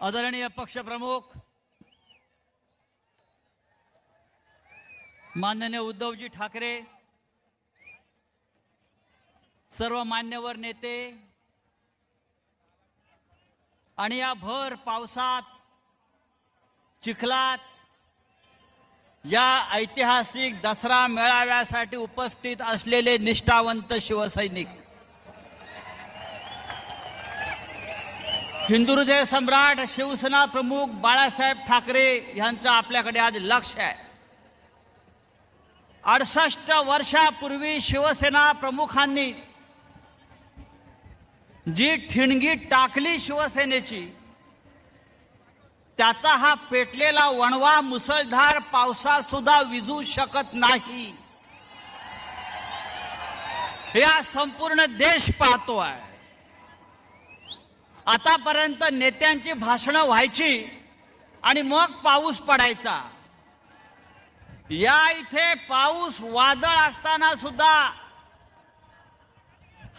आदरणीय पक्षप्रमुख माननीय उद्धवजी ठाकरे सर्व मान्यवर नेते आणि या भर पावसात चिखलात या ऐतिहासिक दसरा मेळाव्यासाठी उपस्थित असलेले निष्ठावंत शिवसैनिक. हिंदुहृदय सम्राट शिवसेना प्रमुख बाळासाहेब ठाकरे यांचं आपल्याकडे आज लक्ष आहे. अडसष्ट वर्षापूर्वी शिवसेना प्रमुखांनी जी ठिणगी टाकली शिवसेनेची त्याचा हा पेटलेला वणवा मुसळधार पावसात सुद्धा विजू शकत नाही. या संपूर्ण देश पाहतो आहे आतापर्यंत नेत्यांची भाषणं व्हायची आणि मग पाऊस पडायचा. या इथे पाऊस वादळ असताना सुद्धा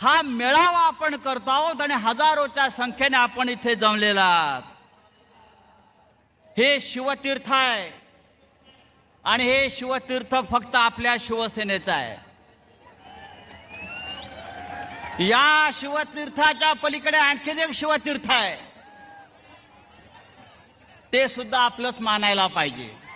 हा मेळावा आपण करतो आहोत आणि हजारोच्या संख्येने आपण इथे जमलेला हे शिवतीर्थ आहे आणि हे शिवतीर्थ फक्त आपल्या शिवसेनेचं आहे. या शिवतीर्थाच्या पलीकडे आणखीन एक शिवतीर्थ आहे. ते सुद्धा आपलंच मानायला पाहिजे.